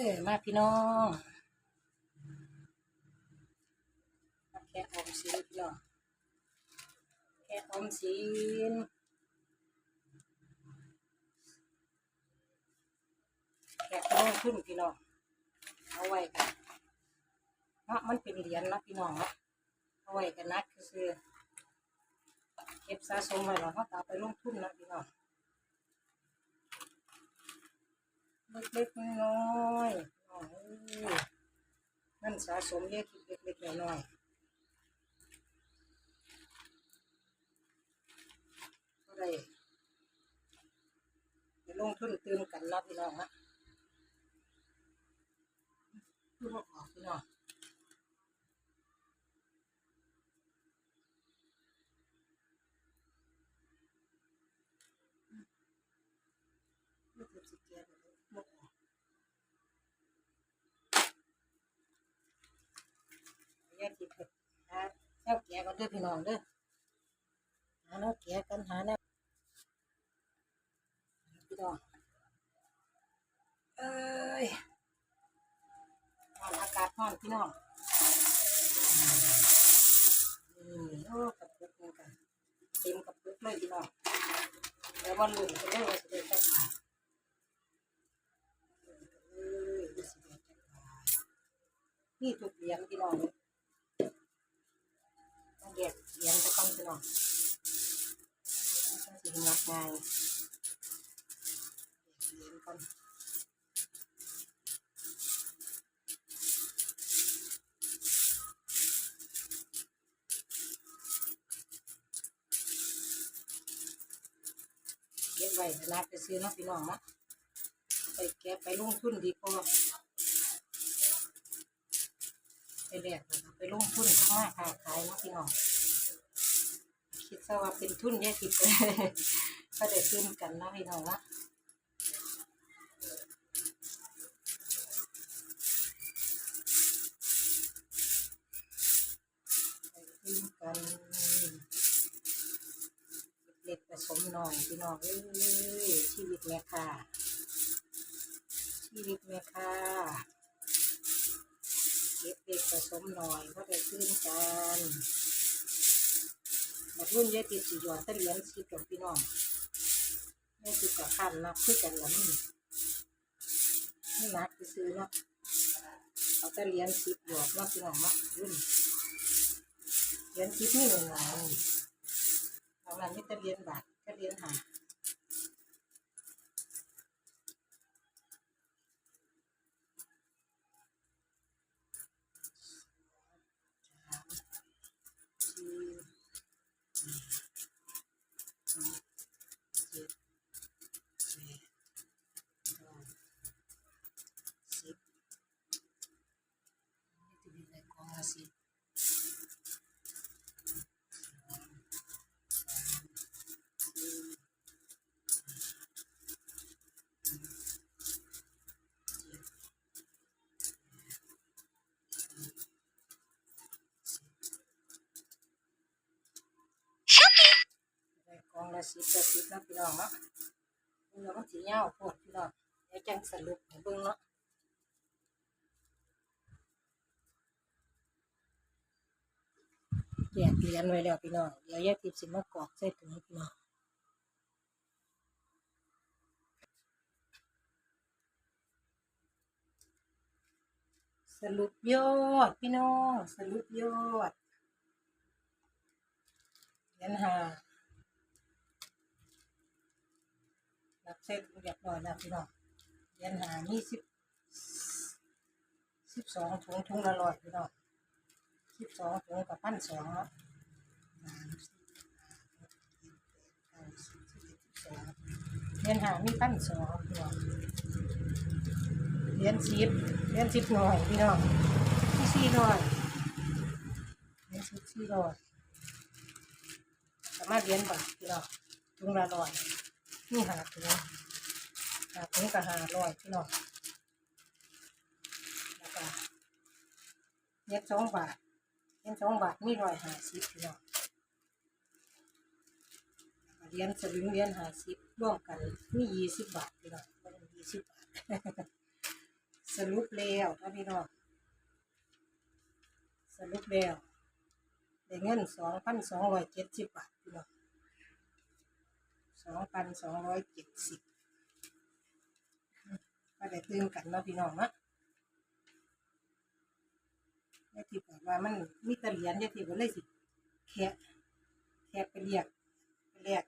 ย มาพี่น้องมาแค่ออมสินพี่น้องแค่ออมสินแค่ลงทุนพี่น้องเอาไว้กันเนาะมันเป็นเหรียญนะพี่น้องเนาะเอาไว้กันนักคือเก็บสะสมไว้แล้วเขาก็เอาไปลงทุนนะพี่น้อง เล็กๆน้อยๆน้อยนั่นสะสมเยอะคิดเล็กๆน้อยๆก็ได้ไปลงทุนตื่นกันรับพี่น้องฮะคือบอกออกพี่น้อง ไม่เก็บสิเกียร์บอกออกแยกจิตหาแนวแก่กันด้อพี่น้องเด้อหาแนวแก่กันหาแนวพี่น้องเอ้ยอนอากาศร้อนพี่น้องนี่โอ้กับปุกเหมือนกันเต็มกับปุกเลยพี่น้องแล้ววันลุ่นก็เลยว่าสิได้จักมาเอ้ยว่าสิได้จักมา นี่ทุกเหรียญพี่น้องเลยต้องเรียกเรียนจะต้องพี่น้องต้องสิงัดง่ายเรียนก่อนเก็บไว้นะไปซื้อเนาะพี่น้องนะไปแก็บไปลงทุนดีกว่า ไปแลกแล้วก็ไปลงทุนข้างมาค้าขายเนาะพี่น้องคิดซะว่าเป็นทุนแยกทิพย์ก็ได้ขึ้นกันเนาะพี่น้องนะขึ้นกันเล็กผสมหน่อยพี่น้องเอ้ยชีวิตแม่ค่ะชีวิตแม่ค่ะ เล็กผสมหน่อยก็ได้ขึ้นกันบัดรุ่นยายติดสีหยอดตะเหรียญสิบกับพี่น้องไม่ติดกับขันนับคือกันละนี่นี่นักไปซื้อเนาะเอาตะเหรียญสิบหยอดเนาะพี่น้องเนาะรุ่นเหรียญสิบนี่หนึ่งหน่อยเอาละนี่ตะเหรียญบาทตะเหรียญหาสี่เจ็ดแปดเก้าสิบนี่จะมีในกองละสิบสองสามสี่ในกอง ละสิบละสิบนะพี่น้องเนาะนี่เรามันสีเงาโพดพี่น้องเดี๋ยวจังสรุปให้เบิ่งเนาะแยกเรียญไว้แล้วพี่น้องเดี๋ยวแยกทิพย์สิมากรอกใส่ถุงพี่น้องสรุปยอดพี่น้องสรุปยอดเหรียญหานับ เส้นเรียบร้อยแล้วพี่น้องเหรียญหานี่สิบสิบสองถุงถุงละร้อยพี่น้องสิบสองถุงกับพันสองเนาะเรียญหามีพันสองพี่น้องเรียญสิบเรียญสิบหน่อยพี่น้องที่สี่หน่อยเรียญสิบสี่หน่อยสามารถเรียญบาทพี่น้องถุงละร้อย นี่หาถุงหาถุงกับหาร้อยพี่น้องแล้วก็เหรียสองบาทเหรียสองบาทมีรอยหาสิบพี่น้องเหรียญสลึงเหรียญหาสิบร่วมกันมียี่สิบบาทพี่น้องยี่สิบบาทสสรุปแล้วนะพี่น้องสรุปแล้วได้เงินสองพันสองร้อยเจ็ดสิบบาทพี่น้อง สองพันสองร้อยเจ็ดสิบก็ได้ตื่นกันเนาะพี่น้องเนาะยาทิพย์บอกว่ามันมีตะเหรียญยาทิพย์ก็เลยสิแค่แค่ไปเรียกไปเรียก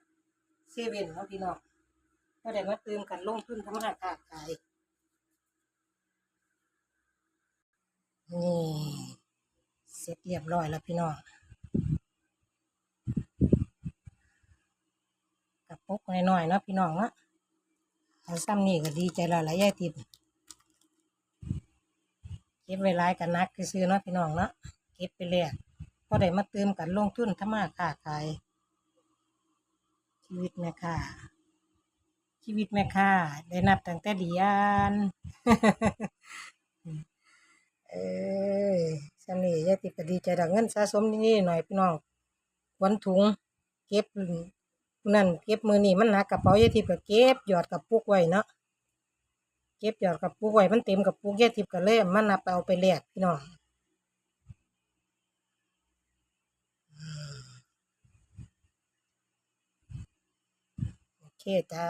เซเว่นเนาะพี่น้องก็ได้มาตื่นกันลงทุนทำมาค้าขายนี่เสร็จเรียบร้อยแล้วพี่น้อง พุกน้อยๆเนาะพี่น้องเนาะเอาซ้ำนี่ก็ดีใจแล้วหลายยายทิพเก็บไว้หลายกันนักคือซื้อเนาะพี่น้องเนาะเก็บไปแล้วพอได้มาเติมกันลงทุนทำมาค้าขายชีวิตแม่ค้าชีวิตแม่ค้าได้นับตั้งแต่เดียนเออสำนียายติดก็ดีใจดังเงินสะสมนี่หน่อยพี่น้องวันถุง เก็บ นั่นเก็บมือนี่มันหนักกระเป๋ายายทิพย์ก็เก็บหยอดกับปุกไว้เนาะเก็บหยอดกับปุกไว้มันเต็มกับปุกยายทิพย์ก็เลยมันนับเอาไปแลกพี่น้องโอเคจ้า